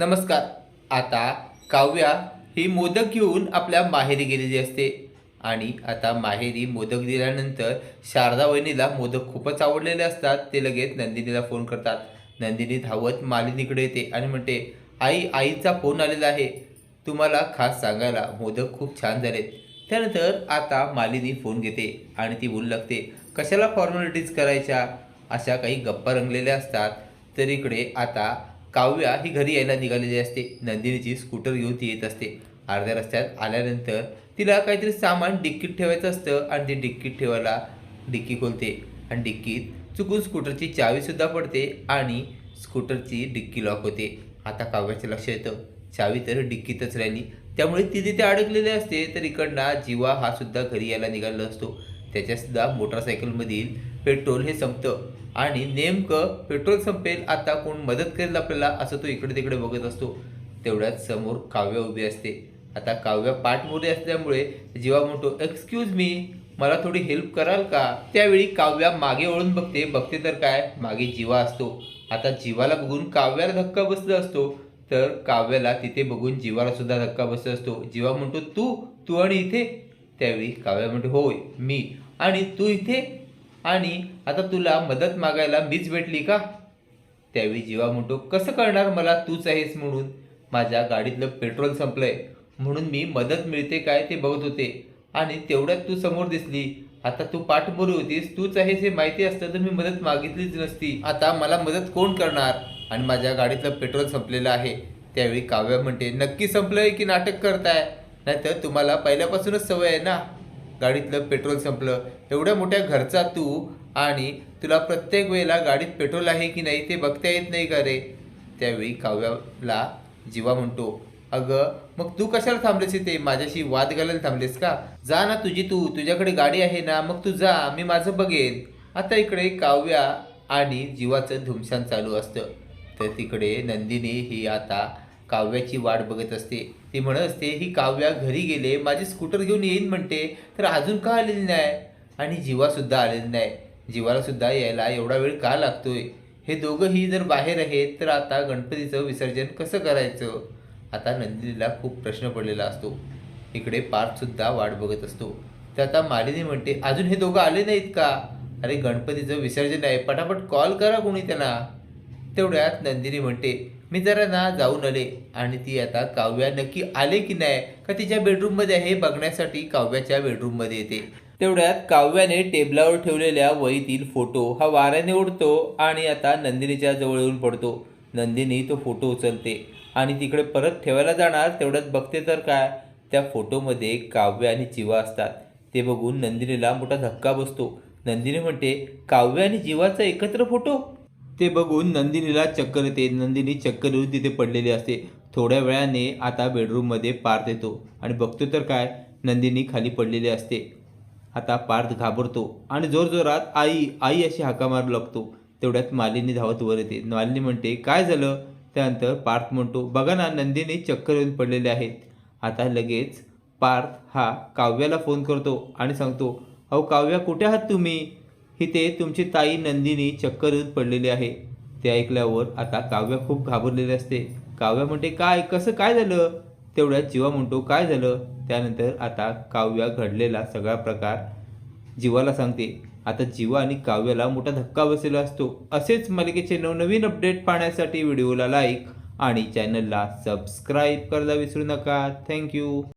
नमस्कार. आता काव्या ही मोदक घेऊन आपल्या माहेरी गेलेली असते. आणि आता माहेरी मोदक दिल्यानंतर शारदा वहिनीला मोदक खूपच आवडलेले असतात. ते लगेच नंदिनीला फोन करतात. नंदिनी धावत मालिनीकडे येते आणि म्हणते आई आईचा फोन आलेला आहे. तुम्हाला खास सांगायला मोदक खूप छान झालेत. त्यानंतर आता मालिनी फोन घेते आणि ती बोलू लागते कशाला फॉर्मॅलिटीज करायच्या? अशा काही गप्पा रंगलेल्या असतात. तर इकडे आता काव्या ही घरी यायला निघालेली असते. नंदिनीची स्कूटर घेऊन ती येत असते. अर्ध्या रस्त्यात आल्यानंतर तिला काहीतरी सामान डिक्कीत ठेवायचं असतं आणि ती डिक्कीत ठेवायला डिक्की खोलते. आणि डिक्कीत चुकून स्कूटरची चावीसुद्धा पडते आणि स्कूटरची डिक्की लॉक होते. आता काव्याचं लक्ष येतं. चावी तर डिक्कीतच राहिली. त्यामुळे ती तिथे अडकलेली असते. तर इकडनं जीवा हा सुद्धा घरी यायला निघालेला असतो. त्याच्यासुद्धा मोटरसायकलमधील पेट्रोल हे संपतं. आणि नेमकं पेट्रोल संपेल आता कोण मदत करेल आपल्याला असं तो इकडे तिकडे बघत असतो. तेवढ्यात समोर काव्या उभी असते. आता काव्या पाठमोरी असल्यामुळे जीवा म्हणतो एक्सक्यूज मी मला थोडी हेल्प कराल का? त्यावेळी काव्या मागे वळून बघते. बघते तर काय? मागे जीवा असतो. आता जीवाला बघून काव्याला धक्का बसला असतो. तर काव्याला तिथे बघून जीवाला सुद्धा धक्का बसला असतो. जीवा म्हणतो तू तू आणि इथे त्यावेळी काव्या म्हणते होय मी. आणि तू इथे? आणि आता तुला मदत मागायला मीच भेटली का? त्यावेळी जीवा म्हणतो कसं करणार मला तूच आहेस म्हणून? माझ्या गाडीतलं पेट्रोल संपलंय. म्हणून मी मदत मिळते काय ते बघत होते. आणि तेवढ्यात तू समोर दिसली. आता तू पाठमोरी होतीस तूच आहेस हे माहिती असतं तर मी मदत मागितलीच नसती. आता मला मदत कोण करणार? आणि माझ्या गाडीतलं पेट्रोल संपलेलं आहे. त्यावेळी काव्या म्हणते नक्की संपलंय की नाटक करताय? नाहीतर तुम्हाला पहिल्यापासूनच सवय आहे ना? गाडीतलं पेट्रोल संपलं. एवढ्या मोठ्या घरचा तू आणि तुला प्रत्येक वेळेला गाडीत पेट्रोल आहे की नाही ते बघता येत नाही का रे? त्यावेळी काव्याला जीवा म्हणतो अगं मग तू कशाला थांबलेस इथे? माझ्याशी वाद घालायला थांबलेस का? जा ना तुझी तू. तुझ्याकडे गाडी आहे ना मग तू जा. मी माझं बघेन. आता इकडे काव्या आणि जीवाचं धुमशान चालू असतं. तर तिकडे नंदिनी ही आता काव्याची वाट बघत असते. ती म्हणत असते ही काव्या घरी गेले माझी स्कूटर घेऊन येईन म्हणते तर अजून का आलेली नाही? आणि जीवासुद्धा आलेली नाही. जीवालासुद्धा यायला एवढा वेळ का लागतोय? हे दोघंही जर बाहेर आहेत तर आता गणपतीचं विसर्जन कसं करायचं? आता नंदिनीला खूप प्रश्न पडलेला असतो. इकडे पार्थसुद्धा वाट बघत असतो. तर आता मालिनी म्हणते अजून हे दोघं आले नाहीत का? अरे गणपतीचं विसर्जन आहे. पटापट कॉल करा कोणी त्यांना. तेवढ्यात नंदिनी म्हणते मी जरा ना जाऊन आले आणि ती आता काव्या नक्की आले की नाही का तिच्या बेडरूममध्ये आहे हे बघण्यासाठी काव्याच्या बेडरूममध्ये येते. तेवढ्यात काव्याने टेबलावर ठेवलेल्या वहीतील फोटो हा वाऱ्याने उडतो आणि आता नंदिनीच्या जवळ येऊन पडतो. नंदिनी तो फोटो उचलते आणि तिकडे परत ठेवायला जाणार तेवढ्यात बघते तर काय त्या फोटोमध्ये काव्य आणि जीवा असतात. ते बघून नंदिनीला मोठा धक्का बसतो. नंदिनी म्हणते काव्य आणि जीवाचा एकत्र फोटो? ते बघून नंदिनीला चक्कर येते. नंदिनी चक्कर येऊन तिथे पडलेली असते. थोड्या वेळाने आता बेडरूममध्ये पार्थ येतो आणि बघतो तर काय नंदिनी खाली पडलेली असते. आता पार्थ घाबरतो आणि जोरजोरात आई आई अशी हाका मारू लागतो तेवढ्यात मालिनी धावत वर येते. मालिनी म्हणते काय झालं? त्यानंतर पार्थ म्हणतो बघा ना नंदिनी चक्कर येऊन पडलेले आहेत. आता लगेच पार्थ हा काव्याला फोन करतो आणि सांगतो अहो काव्या कुठे आहात तुम्ही? तिथे तुमची ताई नंदिनी चक्कर येऊन पडलेली आहे. ते ऐकल्यावर आता काव्या खूप घाबरलेली असते. काव्या म्हणते काय? कसं? काय झालं? तेवढ्यात जीवा म्हणतो काय झालं? त्यानंतर आता काव्या घडलेला सगळा प्रकार जीवाला सांगते. आता जीवा आणि काव्याला मोठा धक्का बसलेला असतो. असेच मालिकेचे नवनवीन अपडेट पाहण्यासाठी व्हिडिओला लाईक आणि चॅनलला सबस्क्राईब करायला विसरू नका. थँक्यू